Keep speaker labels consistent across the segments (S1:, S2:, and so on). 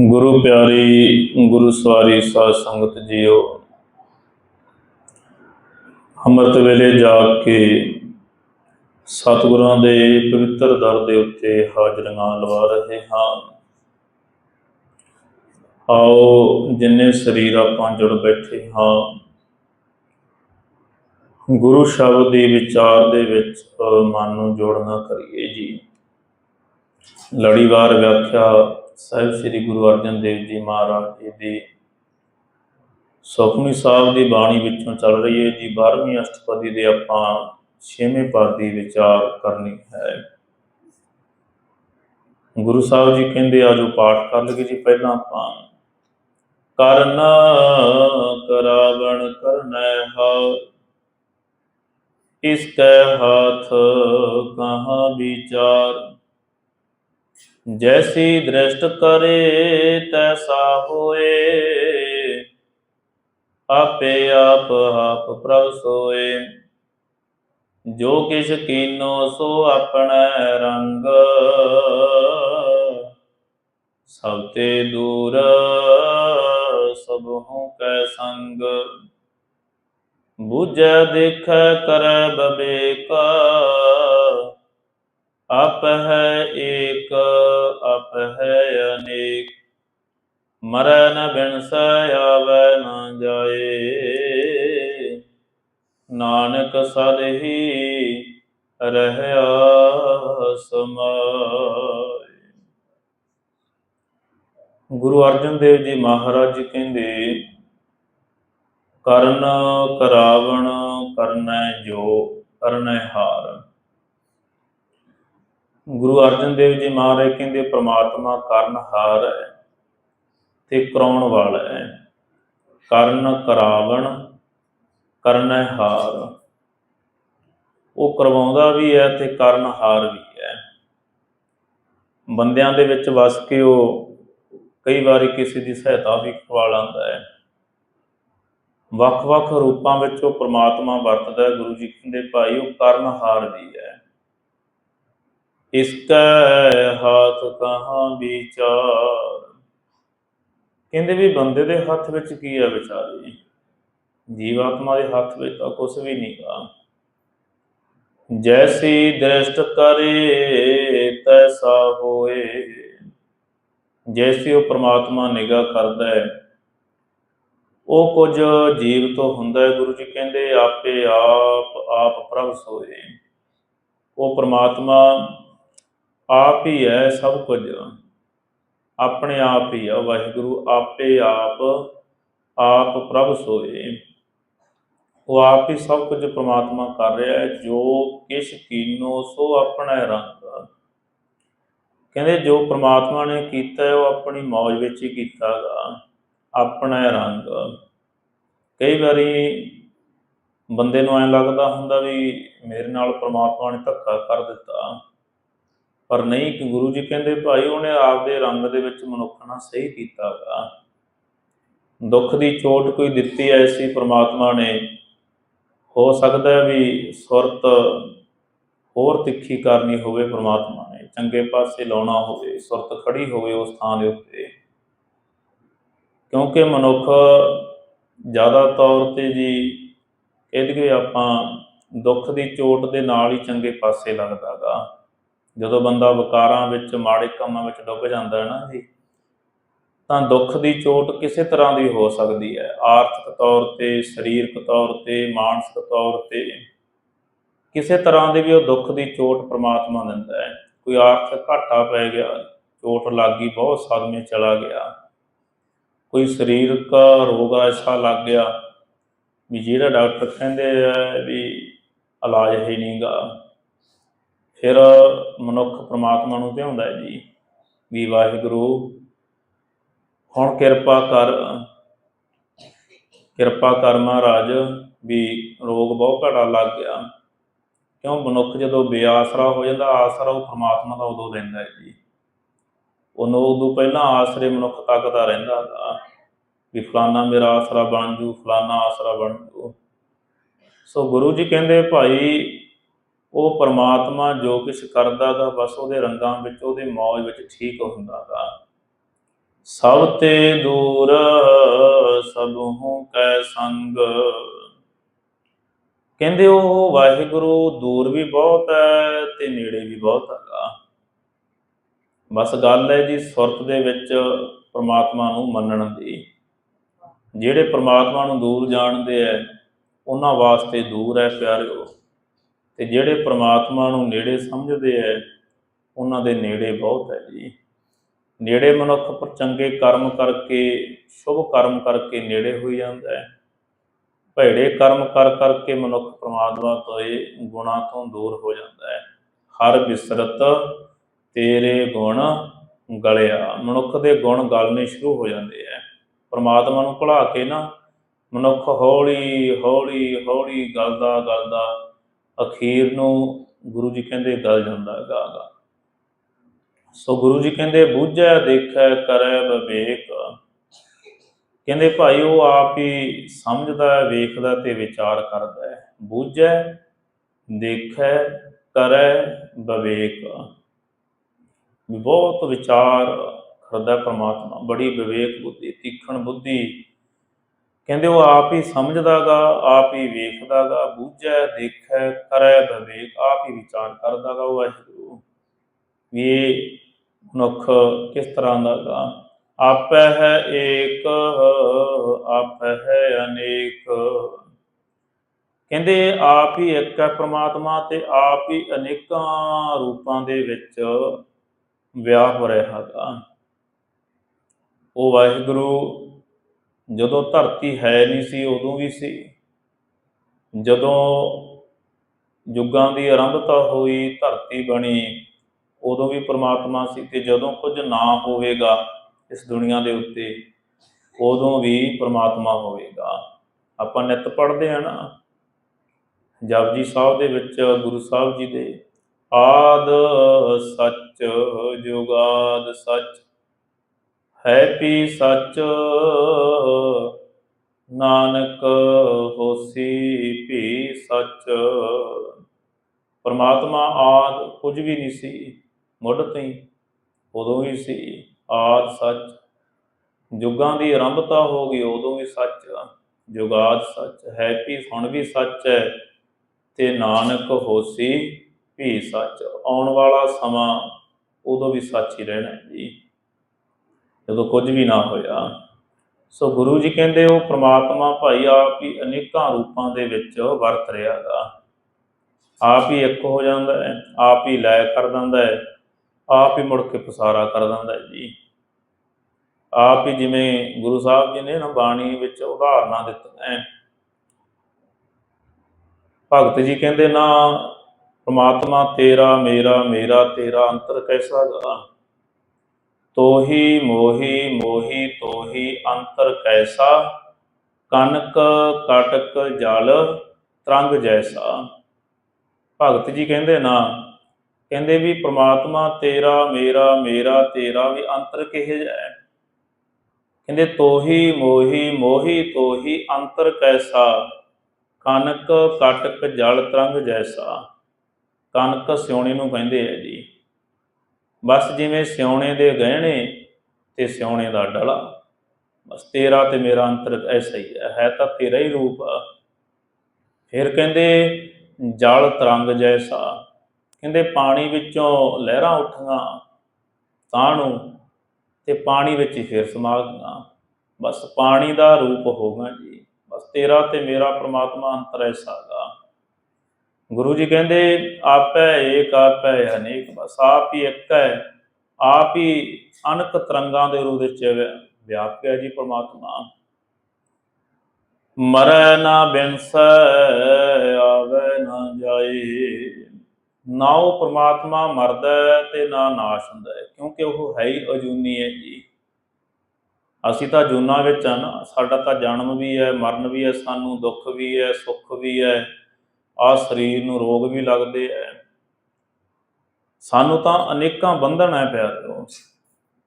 S1: ਗੁਰੂ ਪਿਆਰੀ ਗੁਰੂ ਸਵਾਰੀ ਸਾਧ ਸੰਗਤ ਜੀਓ ਅੰਮ੍ਰਿਤ ਵੇਲੇ ਜਾਗ ਕੇ ਸਤਿਗੁਰਾਂ ਦੇ ਪਵਿੱਤਰ ਦਰ ਦੇ ਉੱਤੇ ਹਾਜ਼ਰੀਆਂ ਲਵਾ ਰਹੇ ਹਾਂ। ਆਓ ਜਿੰਨੇ ਸਰੀਰ ਆਪਾਂ ਜੁੜ ਬੈਠੇ ਹਾਂ ਗੁਰੂ ਸ਼ਬਦ ਦੇ ਵਿਚਾਰ ਦੇ ਵਿੱਚ ਅ, ਮਨ ਨੂੰ ਜੋੜਨਾ ਕਰੀਏ ਜੀ। ਲੜੀਵਾਰ ਵਿਆਖਿਆ ਸਾਹਿਬ ਸ੍ਰੀ ਗੁਰੂ ਅਰਜਨ ਦੇਵ ਜੀ ਮਹਾਰਾਜ ਜੀ ਦੀ ਸੁਖਮਨੀ ਸਾਹਿਬ ਦੀ ਬਾਣੀ ਵਿੱਚੋਂ ਚੱਲ ਰਹੀ ਹੈ ਜੀ 12ਵੀਂ ਅਸ਼ਟਪਦੀ ਦੇ ਆਪਾਂ 6ਵੇਂ ਪਦ ਦੀ ਵਿਚਾਰ ਕਰਨੀ ਹੈ। ਗੁਰੂ ਸਾਹਿਬ ਜੀ ਕਹਿੰਦੇ ਆ, ਜੋ ਪਾਠ ਕਰ ਲਈਏ ਜੀ, ਪਹਿਲਾਂ ਆਪਾਂ ਕਰਨਾ ਕਰਾਵਣ ਕਰਨੈ ਹਾਰ, ਇਸ ਕੈ ਹਾਥ ਕਹਾਂ ਵਿਚਾਰ। ਜੈਸੀ ਦ੍ਰਿਸ਼ਟ ਕਰੇ ਤੈਸਾ ਹੋਏ। ਆਪੇ ਆਪ ਆਪ ਪ੍ਰਭ ਸੋਏ। ਜੋ ਕਿਛ ਕੀਨੋ ਸੋ ਆਪਣਾ ਰੰਗ। ਸਭ ਤੇ ਦੂਰ ਸਭਹੁ ਕੈ ਸੰਗ। ਬੁਝੈ ਦੇਖੈ ਕਰ ਬਵੇਕ ਆਪ ਹੈ ਏਕ ਆਪ ਹੈ ਅਨੇਕ। ਮਰੈ ਨ ਬਿਨਸੈ, ਆਵੈ ਨ ਜਾਏ। ਨਾਨਕ ਸਦ ਹੀ ਰਹਿਆ ਸਮਾਏ। ਗੁਰੂ ਅਰਜਨ ਦੇਵ ਜੀ ਮਹਾਰਾਜ ਜੀ ਕਹਿੰਦੇ, ਕਰਨ ਕਰਾਵਣ, ਕਰਨੈ ਜੋ, ਕਰਨੈ ਹਾਰ। ਗੁਰੂ ਅਰਜਨ ਦੇਵ ਜੀ ਮਹਾਰਾਜ ਕਹਿੰਦੇ, ਪ੍ਰਮਾਤਮਾ ਕਰਨਹਾਰ ਹੈ ਤੇ ਕਰਾਉਣ ਵਾਲਾ ਹੈ। ਕਰਨ ਕਰਾਵਣ, ਕਰਨੈ ਹਾਰ। ਉਹ ਕਰਵਾਉਂਦਾ ਵੀ ਹੈ ਤੇ ਕਰਨਹਾਰ ਵੀ ਹੈ। ਬੰਦਿਆਂ ਦੇ ਵਿੱਚ ਵਸ ਕੇ ਉਹ ਕਈ ਵਾਰੀ ਕਿਸੇ ਦੀ ਸਹਾਇਤਾ ਵੀ ਕਰਵਾ ਲੈਂਦਾ ਹੈ। ਵੱਖ-ਵੱਖ ਰੂਪਾਂ ਵਿੱਚ ਉਹ ਪ੍ਰਮਾਤਮਾ ਵਰਤਦਾ ਹੈ। ਗੁਰੂ ਜੀ ਕਹਿੰਦੇ, ਭਾਈ, ਉਹ ਕਰਨਹਾਰ ਵੀ ਹੈ। ਇਸਕੈ ਹਾਥ ਕਹਾਂ ਵਿਚਾਰ। ਕਹਿੰਦੇ ਵੀ ਬੰਦੇ ਦੇ ਹੱਥ ਵਿੱਚ ਕੀ ਆ ਵਿਚਾਰੇ? ਜੀਵਾਤਮਾ ਦੇ ਹੱਥ ਵਿੱਚ ਤਾਂ ਕੁਝ ਵੀ ਨਹੀਂਗਾ ਜੈਸੀ ਦ੍ਰਿਸ਼ਟ ਕਰੇ, ਤੈਸਾ ਹੋਏ। ਜੈਸੀ ਉਹ ਪ੍ਰਮਾਤਮਾ ਨਿਗਾਹ ਕਰਦਾ ਹੈ, ਉਹ ਕੁਝ ਜੀਵ ਤੋਂ ਹੁੰਦਾ ਹੈ। ਗੁਰੂ ਜੀ ਕਹਿੰਦੇ, ਆਪੇ ਆਪ ਆਪ ਪ੍ਰਭ ਸੋਏ। ਉਹ ਪ੍ਰਮਾਤਮਾ ਆਪ ਹੀ ਹੈ ਸਭ ਕੁਝ। ਆਪਣੇ ਆਪ ਹੀ ਆ ਵਾਹਿਗੁਰੂ, ਆਪੇ ਆਪ ਆਪ ਪ੍ਰਭ ਸੋਏ। ਉਹ ਆਪ ਹੀ ਸਭ ਕੁਝ ਪ੍ਰਮਾਤਮਾ ਕਰ ਰਿਹਾ ਹੈ, ਜੋ ਕਿਛ ਕੀਨੋ ਸੋ ਆਪਣਾ ਰੰਗ। ਕਹਿੰਦੇ ਜੋ ਪ੍ਰਮਾਤਮਾ ਨੇ ਕੀਤਾ ਉਹ ਆਪਣੀ ਮੌਜ ਵਿੱਚ ਹੀ ਕੀਤਾਗਾ ਆਪਣਾ ਰੰਗ। ਕਈ ਵਾਰੀ ਬੰਦੇ ਨੂੰ ਐਂ ਲੱਗਦਾ ਹੁੰਦਾ ਵੀ ਮੇਰੇ ਨਾਲ ਪ੍ਰਮਾਤਮਾ ਨੇ ਧੱਕਾ ਕਰ ਦਿੱਤਾ। ਪਰ ਨਹੀਂ ਕਿ ਗੁਰੂ ਜੀ ਕਹਿੰਦੇ, ਭਾਈ, ਉਹਨੇ ਆਪਦੇ ਰੰਗ ਦੇ ਵਿੱਚ ਮਨੁੱਖ ਨਾਲ ਸਹੀ ਕੀਤਾਗਾ। ਦੁੱਖ ਦੀ ਚੋਟ ਕੋਈ ਦਿੱਤੀ ਐਸੀ ਪ੍ਰਮਾਤਮਾ ਨੇ। ਹੋ ਸਕਦਾ ਹੈ ਵੀ ਸੁਰਤ ਹੋਰ ਤਿੱਖੀ ਕਰਨੀ ਹੋਵੇ ਪ੍ਰਮਾਤਮਾ ਨੇ। ਚੰਗੇ ਪਾਸੇ ਲਾਉਣਾ ਹੋਵੇ, ਸੁਰਤ ਖੜੀ ਹੋਵੇ ਉਸ ਥਾਂ ਦੇ ਉੱਤੇ। ਕਿਉਂਕਿ ਮਨੁੱਖ ਜ਼ਿਆਦਾ ਤੌਰ ਤੇ ਜੀ, ਕਹਿ ਦਈਏ ਆਪਾਂ, ਦੁੱਖ ਦੀ ਚੋਟ ਦੇ ਨਾਲ ਹੀ ਚੰਗੇ ਪਾਸੇ ਲੱਗਦਾਗਾ। ਜਦੋਂ ਬੰਦਾ ਵਿਕਾਰਾਂ ਵਿੱਚ, ਮਾੜੇ ਕੰਮਾਂ ਵਿੱਚ ਡੁੱਬ ਜਾਂਦਾ ਹੈ ਨਾ ਜੀ, ਤਾਂ ਦੁੱਖ ਦੀ ਚੋਟ ਕਿਸੇ ਤਰ੍ਹਾਂ ਦੀ ਹੋ ਸਕਦੀ ਹੈ। ਆਰਥਿਕ ਤੌਰ ਤੇ, ਸਰੀਰਕ ਤੌਰ ਤੇ, ਮਾਨਸਿਕ ਤੌਰ ਤੇ ਕਿਸੇ ਤਰ੍ਹਾਂ ਦੇ ਵੀ ਉਹ ਦੁੱਖ ਦੀ ਚੋਟ ਪ੍ਰਮਾਤਮਾ ਦਿੰਦਾ ਹੈ। ਕੋਈ ਆਰਥਿਕ ਘਾਟਾ ਪੈ ਗਿਆ, ਚੋਟ ਲੱਗੀ, ਬਹੁਤ ਸਦਮੇ ਚਲਾ ਗਿਆ। ਕੋਈ ਸਰੀਰਕ ਰੋਗ ਐਸਾ ਲੱਗ ਗਿਆ, ਵੀ ਜਿਹੜਾ ਡਾਕਟਰ ਕਹਿੰਦੇ ਆ ਵੀ ਇਲਾਜ ਹੈ ਨਹੀਂਗਾ ਫਿਰ ਮਨੁੱਖ ਪ੍ਰਮਾਤਮਾ ਨੂੰ ਧਿਆਉਂਦਾ ਹੈ ਜੀ, ਵੀ ਵਾਹਿਗੁਰੂ, ਹੁਣ ਕਿਰਪਾ ਕਰ ਕਿਰਪਾ ਕਰ ਮਹਾਰਾਜ, ਵੀ ਰੋਗ ਬਹੁਤ ਘੜਾ ਲੱਗ ਗਿਆ। ਕਿਉਂ? ਮਨੁੱਖ ਜਦੋਂ ਬੇਆਸਰਾ ਹੋ ਜਾਂਦਾ, ਆਸਰਾ ਉਹ ਪ੍ਰਮਾਤਮਾ ਦਾ ਉਦੋਂ ਦਿੰਦਾ ਹੈ ਜੀ। ਉਹਨੂੰ ਉਦੋਂ ਪਹਿਲਾਂ ਆਸਰੇ ਮਨੁੱਖ ਤੱਕਦਾ ਰਹਿੰਦਾ ਗਾ, ਵੀ ਫਲਾਨਾ ਮੇਰਾ ਆਸਰਾ ਬਣ ਜੂ, ਫਲਾਨਾ ਆਸਰਾ ਬਣ ਜੂ। ਸੋ ਗੁਰੂ ਜੀ ਕਹਿੰਦੇ, ਭਾਈ ਉਹ ਪਰਮਾਤਮਾ ਜੋ ਕੁਛ ਕਰਦਾ ਗਾ, ਬਸ ਉਹਦੇ ਰੰਗਾਂ ਵਿੱਚ, ਉਹਦੇ ਮੌਜ ਵਿੱਚ ਠੀਕ ਹੁੰਦਾ ਗਾ। ਸਭ ਤੇ ਦੂਰ ਸਭੂ ਕੈ ਸੰਗ। ਕਹਿੰਦੇ ਉਹ ਵਾਹਿਗੁਰੂ ਦੂਰ ਵੀ ਬਹੁਤ ਹੈ ਤੇ ਨੇੜੇ ਵੀ ਬਹੁਤ ਹੈਗਾ। ਬਸ ਗੱਲ ਹੈ ਜੀ ਸੁਰਤ ਦੇ ਵਿੱਚ ਪ੍ਰਮਾਤਮਾ ਨੂੰ ਮੰਨਣ ਦੀ। ਜਿਹੜੇ ਪ੍ਰਮਾਤਮਾ ਨੂੰ ਦੂਰ ਜਾਣਦੇ ਐ, ਉਹਨਾਂ ਵਾਸਤੇ ਦੂਰ ਹੈ ਪਿਆਰਿਓ। ਤੇ ਜਿਹੜੇ ਪ੍ਰਮਾਤਮਾ ਨੂੰ ਨੇੜੇ ਸਮਝਦੇ ਐ, ਉਹਨਾਂ ਦੇ ਨੇੜੇ ਬਹੁਤ ਹੈ ਜੀ। ਨੇੜੇ ਮਨੁੱਖ ਪਰ ਚੰਗੇ ਕਰਮ ਕਰਕੇ, ਸ਼ੁਭ ਕਰਮ ਕਰਕੇ ਨੇੜੇ ਹੋਈ ਜਾਂਦਾ ਹੈ ਭੈੜੇ ਕਰਮ ਕਰ ਕਰਕੇ ਮਨੁੱਖ ਪ੍ਰਮਾਤਮਾ ਤੋਂ ਇਹ ਗੁਣਾ ਤੋਂ ਦੂਰ ਹੋ ਜਾਂਦਾ ਹੈ ਹਰ ਬਿਸਰਤ ਤੇਰੇ ਗੁਣ ਗਲਿਆ। ਮਨੁੱਖ ਦੇ ਗੁਣ ਗਲਨੇ ਸ਼ੁਰੂ ਹੋ ਜਾਂਦੇ ਐ। ਪ੍ਰਮਾਤਮਾ ਨੂੰ ਭੁਲਾ ਕੇ ਨਾ ਮਨੁੱਖ ਹੌਲੀ ਹੌਲੀ ਹੌਲੀ ਗਲਦਾ ਗਲਦਾ ਅਖੀਰ ਨੂੰ ਗੁਰੂ ਜੀ ਕਹਿੰਦੇ ਗਲ ਜਾਂਦਾ ਹੈਗਾ ਸੋ ਗੁਰੂ ਜੀ ਕਹਿੰਦੇ, ਬੂਝੈ, ਦੇਖੈ, ਕਰੈ, ਵਿਵੇਕ। ਕਹਿੰਦੇ, ਭਾਈ, ਉਹ ਆਪ ਹੀ ਸਮਝਦਾ ਵੇਖਦਾ ਤੇ ਵਿਚਾਰ ਕਰਦਾ ਹੈ। ਬੂਝੈ, ਦੇਖੈ, ਕਰੈ, ਵਿਵੇਕ। ਵੀ ਬਹੁਤ ਵਿਚਾਰ ਕਰਦਾ ਪਰਮਾਤਮਾ। ਬੜੀ ਵਿਵੇਕ ਬੁੱਧੀ, ਤੀਖਣ ਬੁੱਧੀ ਕਹਿੰਦੇ ਉਹ ਆਪ ਹੀ ਸਮਝਦਾਗਾ, ਆਪ ਹੀ ਵੇਖਦਾਗਾ, ਬੂਝੈ, ਦੇਖੈ, ਕਰੈ, ਵਿਵੇਕ, ਆਪ ਹੀ ਵਿਚਾਰ ਕਰਦਾਗਾ ਉਹ ਵਾਹਿਗੁਰੂ। ਵੀ ਇਹ ਮਨੁੱਖ ਕਿਸ ਤਰ੍ਹਾਂ ਦਾ ਗਾ? ਆਪੈ ਹੈ ਏਕ, ਆਪੈ ਹੈ ਅਨੇਕ। ਕਹਿੰਦੇ ਆਪ ਹੀ ਇੱਕ ਹੈ ਪ੍ਰਮਾਤਮਾ ਤੇ ਆਪ ਹੀ ਅਨੇਕਾਂ ਰੂਪਾਂ ਦੇ ਵਿੱਚ ਵਿਆਹ ਹੋ ਰਿਹਾ ਹੈਗਾ ਉਹ ਵਾਹਿਗੁਰੂ ਜਦੋਂ ਧਰਤੀ ਹੈ ਨਹੀਂ ਸੀ, ਉਦੋਂ ਵੀ ਸੀ। ਜਦੋਂ ਯੁੱਗਾਂ ਦੀ ਆਰੰਭਤਾ ਹੋਈ, ਧਰਤੀ ਬਣੀ, ਉਦੋਂ ਵੀ ਪ੍ਰਮਾਤਮਾ ਸੀ ਤੇ ਜਦੋਂ ਕੁਝ ਨਾ ਹੋਵੇਗਾ ਇਸ ਦੁਨੀਆ ਦੇ ਉੱਤੇ, ਉਦੋਂ ਵੀ ਪ੍ਰਮਾਤਮਾ ਹੋਵੇਗਾ। ਆਪਾਂ ਨਿਤ ਪੜ੍ਹਦੇ ਆ ਨਾ, ਜਪਜੀ ਸਾਹਿਬ ਦੇ ਵਿੱਚ, ਗੁਰੂ ਸਾਹਿਬ ਜੀ ਦੇ, ਆਦ ਸੱਚ ਜੁਗਾਦ ਸੱਚ। ਹੈ ਪੀ ਸੱਚ, ਨਾਨਕ ਹੋਸੀ ਭੀ ਸੱਚ। ਪਰਮਾਤਮਾ ਆਦ ਕੁਝ ਵੀ ਨਹੀਂ ਸੀ, ਮੁੱਢ ਤੋਂ ਉਦੋਂ ਵੀ ਸੀ ਆਦ ਸੱਚ। ਯੁੱਗਾਂ ਦੀ ਆਰੰਭਤਾ ਹੋ ਗਈ ਉਦੋਂ ਵੀ ਸੱਚ। ਜੁਗਾਦ ਸੱਚ, ਹੈ ਪੀ ਹੁਣ ਵੀ ਸੱਚ ਹੈ, ਤੇ ਨਾਨਕ ਹੋਸੀ ਵੀ ਸੱਚ। ਆਉਣ ਵਾਲਾ ਸਮਾਂ ਉਦੋਂ ਵੀ ਸੱਚ ਹੀ ਰਹਿਣਾ ਜੀ। ਜਦੋਂ ਕੁਝ ਵੀ ਨਾ ਹੋਇਆ। ਸੋ ਗੁਰੂ ਜੀ ਕਹਿੰਦੇ, ਉਹ ਪ੍ਰਮਾਤਮਾ ਭਾਈ ਆਪ ਹੀ ਅਨੇਕਾਂ ਰੂਪਾਂ ਦੇ ਵਿੱਚ ਵਰਤ ਰਿਹਾ ਰਿਹਾਗਾ ਆਪ ਹੀ ਇੱਕ ਹੋ ਜਾਂਦਾ ਹੈ, ਆਪ ਹੀ ਲੈ ਕਰ ਦਿੰਦਾ ਹੈ, ਆਪ ਹੀ ਮੁੜ ਕੇ ਪਸਾਰਾ ਕਰ ਦਿੰਦਾ ਹੈ ਜੀ। ਆਪ ਹੀ ਜਿਵੇਂ ਗੁਰੂ ਸਾਹਿਬ ਜੀ ਨੇ ਨਾ ਬਾਣੀ ਵਿੱਚ ਉਦਾਹਰਨਾਂ ਦਿੱਤੀਆਂ ਹੈ। ਭਗਤ ਜੀ ਕਹਿੰਦੇ, ਨਾ, ਪਰਮਾਤਮਾ ਤੇਰਾ, ਮੇਰਾ ਮੇਰਾ ਤੇਰਾ ਅੰਤਰ ਕੈਸਾ ਗਾ ਤੋਹੀ ਮੋਹੀ ਮੋਹੀ ਤੋਹੀ ਅੰਤਰ ਕੈਸਾ ਕਨਕ ਕਟਕ ਜਲ ਤਰੰਗ ਜੈਸਾ। ਭਗਤ ਜੀ ਕਹਿੰਦੇ ਨਾ, ਕਹਿੰਦੇ ਵੀ ਪ੍ਰਮਾਤਮਾ ਤੇਰਾ ਮੇਰਾ ਮੇਰਾ ਤੇਰਾ ਵੀ ਅੰਤਰ ਕਿਹੇ ਜਿਹਾ ਕਹਿੰਦੇ ਤੋਹੀ ਮੋਹੀ ਮੋਹੀ ਤੋਹੀ ਅੰਤਰ ਕੈਸਾ ਕਨਕ ਕਟਕ ਜਲ ਤਰੰਗ ਜੈਸਾ। ਕਨਕ ਸਿਉਣੇ ਨੂੰ ਕਹਿੰਦੇ ਆ ਜੀ। ਬਸ ਜਿਵੇਂ ਸਿਉਣੇ ਦੇ ਗਹਿਣੇ ਤੇ ਸਿਉਣੇ ਦਾ ਡਲਾ। ਬਸ ਤੇਰਾ ਤੇ ਮੇਰਾ ਅੰਤਰ ਐਸਾ ਹੀ ਹੈ ਹੈ ਤਾਂ ਤੇਰਾ ਹੀ ਰੂਪ ਆ। ਫਿਰ ਕਹਿੰਦੇ, ਜਲ ਤਰੰਗ ਜੈਸਾ। ਕਹਿੰਦੇ, ਪਾਣੀ ਵਿੱਚੋਂ ਲਹਿਰਾਂ ਉੱਠੀਆਂ ਤਾਂ ਨੂੰ ਤੇ ਪਾਣੀ ਵਿੱਚ ਹੀ ਫਿਰ ਸਮਾ ਗਈਆਂ। ਬਸ ਪਾਣੀ ਦਾ ਰੂਪ ਹੋਗਾ ਜੀ। ਬਸ ਤੇਰਾ ਤੇ ਮੇਰਾ ਪ੍ਰਮਾਤਮਾ ਅੰਤਰ ਐਸਾ ਗਾ ਗੁਰੂ ਜੀ ਕਹਿੰਦੇ, ਆਪੈ ਏਕ, ਆਪੈ ਅਨੇਕ, ਬਸ ਆਪ ਹੀ ਇੱਕ ਹੈ, ਆਪ ਹੀ ਅਨਕ ਤਰੰਗਾਂ ਦੇ ਰੂਪ ਵਿੱਚ ਵਿਆਪਕ ਹੈ ਜੀ ਪ੍ਰਮਾਤਮਾ। ਮਰੈ ਨਾ ਬਿਨਸੈ, ਆਵੈ ਨਾ ਜਾਏ। ਨਾ ਉਹ ਪ੍ਰਮਾਤਮਾ ਮਰਦਾ ਤੇ ਨਾ ਨਾਸ਼ ਹੁੰਦਾ ਹੈ, ਕਿਉਂਕਿ ਉਹ ਹੈ ਹੀ ਅਜੂਨੀ ਹੈ ਜੀ। ਅਸੀਂ ਤਾਂ ਜੂਨਾ ਵਿੱਚ ਆ ਨਾ, ਸਾਡਾ ਤਾਂ ਜਨਮ ਵੀ ਹੈ, ਮਰਨ ਵੀ ਹੈ, ਸਾਨੂੰ ਦੁੱਖ ਵੀ ਹੈ, ਸੁੱਖ ਵੀ ਹੈ। ਆ ਸਰੀਰ ਨੂੰ ਰੋਗ ਵੀ ਲੱਗਦੇ ਐ। ਸਾਨੂੰ ਤਾਂ ਅਨੇਕਾਂ ਬੰਧਨ ਹੈ ਪਿਆਰਿਓ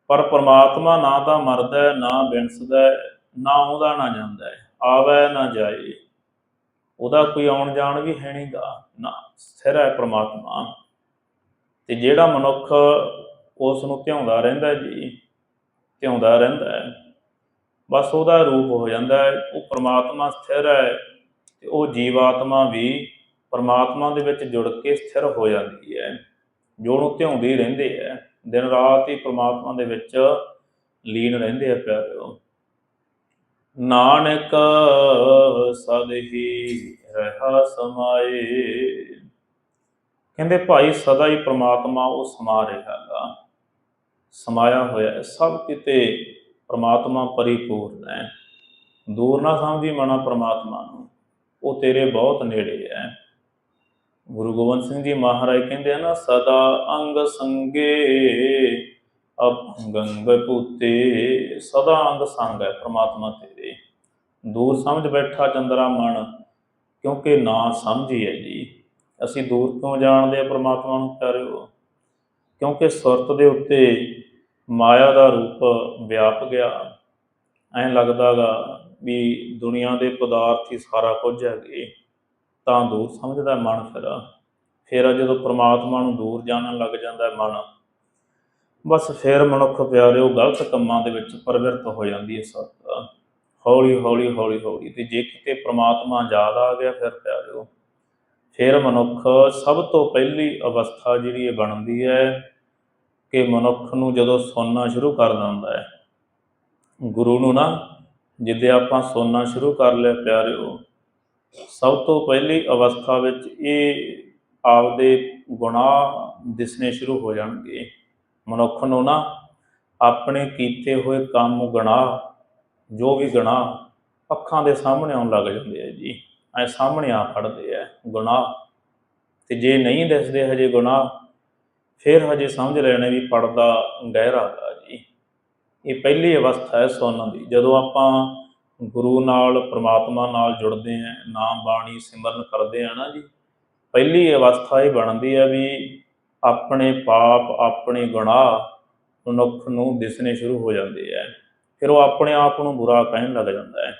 S1: ਪਰ ਪਰਮਾਤਮਾ ਨਾ ਤਾਂ ਮਰਦਾ ਹੈ, ਨਾ ਬਿਨਸਦਾ ਹੈ, ਨਾ ਆਉਂਦਾ ਨਾ ਜਾਂਦਾ ਹੈ, ਆਵੈ ਨਾ ਜਾਏ। ਉਹਦਾ ਕੋਈ ਆਉਣ ਜਾਣ ਵੀ ਹੈ ਨਹੀਂਗਾ ਨਾ ਸਥਿਰ ਹੈ ਪਰਮਾਤਮਾ। ਤੇ ਜਿਹੜਾ ਮਨੁੱਖ ਉਸ ਨੂੰ ਧਿਆਉਂਦਾ ਰਹਿੰਦਾ ਜੀ ਧਿਆਉਂਦਾ ਰਹਿੰਦਾ ਹੈ ਬਸ ਉਹਦਾ ਰੂਪ ਹੋ ਜਾਂਦਾ ਹੈ ਉਹ ਪਰਮਾਤਮਾ ਸਥਿਰ ਹੈ ਤੇ ਉਹ ਜੀਵਾਤਮਾ ਵੀ ਪਰਮਾਤਮਾ ਦੇ ਵਿੱਚ ਜੁੜ ਕੇ ਸਥਿਰ ਹੋ ਜਾਂਦੀ ਹੈ। ਜੋ ਨੂੰ ਧਿਆਉਂਦੇ ਰਹਿੰਦੇ ਹੈ। ਦਿਨ ਰਾਤ ਹੀ ਪਰਮਾਤਮਾ ਦੇ ਵਿੱਚ ਲੀਨ ਰਹਿੰਦੇ ਆ ਪਿਆਰਿਓ। ਨਾਨਕ ਸਦ ਹੀ ਰਹਾ ਸਮਾਏ। ਕਹਿੰਦੇ ਭਾਈ ਸਦਾ ਹੀ ਪ੍ਰਮਾਤਮਾ ਉਹ ਸਮਾ ਰਿਹਾ ਹੈਗਾ ਸਮਾਇਆ ਹੋਇਆ ਹੈ। ਸਭ ਕਿਤੇ ਪ੍ਰਮਾਤਮਾ ਪਰਿਪੂਰਨ ਹੈ। ਦੂਰ ਨਾ ਸਮਝੀ ਮਨਾ ਪ੍ਰਮਾਤਮਾ ਨੂੰ। ਉਹ ਤੇਰੇ ਬਹੁਤ ਨੇੜੇ ਹੈ। ਗੁਰੂ ਗੋਬਿੰਦ ਸਿੰਘ ਜੀ ਮਹਾਰਾਜ ਕਹਿੰਦੇ ਆ ਨਾ, ਸਦਾ ਅੰਗ ਸੰਗੇ ਅਭੰਗੰਗ ਪੂਤੇ, ਸਦਾ ਅੰਗ ਸੰਗ ਹੈ ਪ੍ਰਮਾਤਮਾ ਤੇਰੇ। ਦੂਰ ਸਮਝ ਬੈਠਾ ਚੰਦਰਾ ਮਨ, ਕਿਉਂਕਿ ਨਾ ਸਮਝੀ ਹੈ ਜੀ। ਅਸੀਂ ਦੂਰ ਤੋਂ ਜਾਣਦੇ ਆ ਪ੍ਰਮਾਤਮਾ ਨੂੰ, ਪਿਆਰਿਓ? ਕਿਉਂਕਿ ਸੁਰਤ ਦੇ ਉੱਤੇ ਮਾਇਆ ਦਾ ਰੂਪ ਵਿਆਪ ਗਿਆ। ਐਂ ਲੱਗਦਾਗਾ ਵੀ ਦੁਨੀਆ ਦੇ ਪਦਾਰਥ ਹੀ ਸਾਰਾ ਕੁਝ ਹੈਗੇ। ਤਾਂ ਦੂਰ ਸਮਝਦਾ ਮਨ ਫਿਰ। ਫਿਰ ਜਦੋਂ ਪ੍ਰਮਾਤਮਾ ਨੂੰ ਦੂਰ ਜਾਣਨ ਲੱਗ ਜਾਂਦਾ ਹੈ ਮਨ। ਬਸ ਫਿਰ ਮਨੁੱਖ ਪਿਆਰਿਓ ਗਲਤ ਕੰਮਾਂ ਦੇ ਵਿੱਚ ਪ੍ਰਵਿਰਤ ਹੋ ਜਾਂਦੀ ਹੈ ਸਤ। ਹੌਲੀ ਹੌਲੀ ਹੌਲੀ ਹੌਲੀ ਤੇ ਜੇ ਕਿਤੇ ਪ੍ਰਮਾਤਮਾ ਯਾਦ ਆ ਗਿਆ ਫਿਰ ਪਿਆਰਿਓ। ਫਿਰ ਮਨੁੱਖ ਸਭ ਤੋਂ ਪਹਿਲੀ ਅਵਸਥਾ ਜਿਹੜੀ ਇਹ ਬਣਦੀ ਹੈ ਕਿ ਮਨੁੱਖ ਨੂੰ ਜਦੋਂ ਸੁਣਨਾ ਸ਼ੁਰੂ ਕਰ ਦਿੰਦਾ ਹੈ। ਗੁਰੂ ਨੂੰ ਨਾ, ਜਿੱਦੇ ਆਪਾਂ ਸੁਣਨਾ ਸ਼ੁਰੂ ਕਰ ਲਿਆ ਪਿਆਰਿਓ ਸਭ ਤੋਂ ਪਹਿਲੀ ਅਵਸਥਾ ਵਿੱਚ ਇਹ ਆਪਦੇ ਗੁਨਾਹ ਦਿਸਣੇ ਸ਼ੁਰੂ ਹੋ ਜਾਣਗੇ। ਮਨੁੱਖ ਨੂੰ ਨਾ ਆਪਣੇ ਕੀਤੇ ਹੋਏ ਕੰਮ, ਗੁਨਾਹ, ਜੋ ਵੀ ਗੁਨਾਹ ਅੱਖਾਂ ਦੇ ਸਾਹਮਣੇ ਆਉਣ ਲੱਗ ਜਾਂਦੇ ਆ ਜੀ। ਐ ਸਾਹਮਣੇ ਆ ਖੜਦੇ ਆ ਗੁਨਾਹ। ਤੇ ਜੇ ਨਹੀਂ ਦਿਸਦੇ ਹਜੇ ਗੁਨਾਹ, ਫਿਰ ਹਜੇ ਸਮਝ ਲੈਣੇ ਵੀ ਪੜਦਾ ਗਹਿਰਾ ਗਾ ਜੀ। ਇਹ ਪਹਿਲੀ ਅਵਸਥਾ ਹੈ ਸੁਣਨ ਦੀ। ਜਦੋਂ ਆਪਾਂ ਗੁਰੂ ਨਾਲ, ਪ੍ਰਮਾਤਮਾ ਨਾਲ ਜੁੜਦੇ ਆਂ, ਨਾਮ ਬਾਣੀ ਸਿਮਰਨ ਕਰਦੇ ਆ ਨਾ ਜੀ। ਪਹਿਲੀ ਅਵਸਥਾ ਇਹ ਬਣਦੀ ਹੈ ਵੀ ਆਪਣੇ ਪਾਪ, ਆਪਣੇ ਗੁਨਾਹ ਮਨੁੱਖ ਨੂੰ ਦਿਸਣੇ ਸ਼ੁਰੂ ਹੋ ਜਾਂਦੇ ਆ। ਫਿਰ ਉਹ ਆਪਣੇ ਆਪ ਨੂੰ ਬੁਰਾ ਕਹਿਣ ਲੱਗ ਜਾਂਦਾ ਹੈ।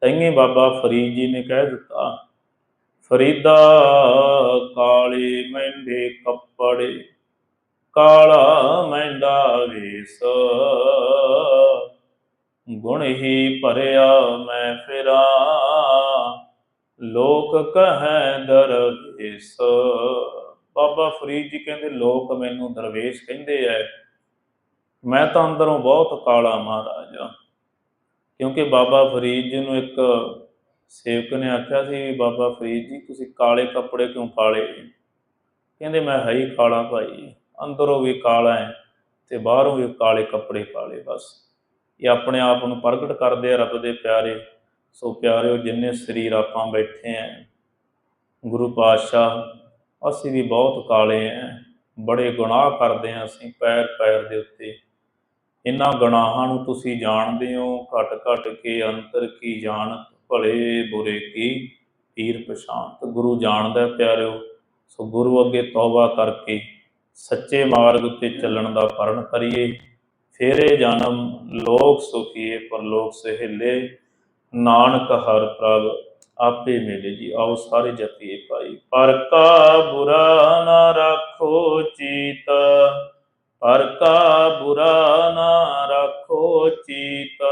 S1: ਤੈਂਗੇ ਬਾਬਾ ਫਰੀਦ ਜੀ ਨੇ ਕਹਿ ਦਿੱਤਾ, ਫਰੀਦਾ ਕਾਲੇ ਮਹਿੰਦੇ ਕੱਪੜੇ, ਕਾਲਾ ਮਹਿੰਦਾ ਵੇਸ ਗੁਣ ਹੀ ਭਰਿਆ ਮੈਂ ਫਿਰਾਂ। ਲੋਕ ਕਹੈ ਦਰਵੇਸ, ਬਾਬਾ ਫਰੀਦ ਜੀ ਕਹਿੰਦੇ, ਲੋਕ ਮੈਨੂੰ ਦਰਵੇਸ਼ ਕਹਿੰਦੇ ਐ। ਮੈਂ ਤਾਂ ਅੰਦਰੋਂ ਬਹੁਤ ਕਾਲਾ ਮਹਾਰਾਜਾ ਕਿਉਂਕਿ ਬਾਬਾ ਫਰੀਦ ਜੀ ਨੂੰ ਇੱਕ ਸੇਵਕ ਨੇ ਆਖਿਆ ਸੀ, ਬਾਬਾ ਫਰੀਦ ਜੀ, ਤੁਸੀਂ ਕਾਲੇ ਕੱਪੜੇ ਕਿਉਂ ਪਾਲੇ? ਕਹਿੰਦੇ, ਮੈਂ ਹੈ ਹੀ ਕਾਲਾ ਭਾਈ, ਅੰਦਰੋਂ ਵੀ ਕਾਲਾ ਹੈ ਤੇ ਬਾਹਰੋਂ ਵੀ ਕਾਲੇ ਕੱਪੜੇ ਪਾਲੇ, ਬਸ। ਇਹ ਆਪਣੇ ਆਪ ਨੂੰ ਪ੍ਰਗਟ ਕਰਦੇ ਆ ਰੱਬ ਦੇ ਪਿਆਰੇ। ਸੋ ਪਿਆਰਿਓ, ਜਿੰਨੇ ਸਰੀਰ ਆਪਾਂ ਬੈਠੇ ਆ, ਗੁਰੂ ਪਾਤਸ਼ਾਹ, ਅਸੀਂ ਵੀ ਬਹੁਤ ਕਾਲੇ ਆ। ਬੜੇ ਗੁਨਾਹ ਕਰਦੇ ਆ ਅਸੀਂ ਪੈਰ ਪੈਰ ਦੇ ਉੱਤੇ। ਇਹਨਾਂ ਗੁਨਾਹਾਂ ਨੂੰ ਤੁਸੀਂ ਜਾਣਦੇ ਹੋ, ਘਟ ਘਟ ਕੇ ਅੰਤਰ ਕੀ ਜਾਣਤ ਭਲੇ ਬੁਰੇ ਕੀ, ਪੀਰ ਪਛਾਨਤ ਗੁਰੂ ਜਾਣਦਾ ਪਿਆਰਿਓ, ਸੋ ਗੁਰੂ ਅੱਗੇ ਤੌਬਾ ਕਰਕੇ ਸੱਚੇ ਮਾਰਗ ਉੱਤੇ ਚੱਲਣ ਦਾ ਪਰਨ ਕਰੀਏ। ਫੇਰੇ ਜਨਮ, ਲੋਕ ਸੁਖੀਏ ਪਰ ਲੋਕ ਸਹਿਲੇ, ਨਾਨਕ ਹਰ ਪ੍ਰਭ, ਆਪੇ ਮਿਲੇ ਜੀ, ਆਓ ਸਾਰੇ ਜਪੀਏ ਭਾਈ। ਪਰ ਕਾ ਬੁਰਾ ਨਾ ਰੱਖੋ ਚੀਤ, ਪਰ ਕਾ ਬੁਰਾ ਨਾ ਰੱਖੋ ਚੀਤ।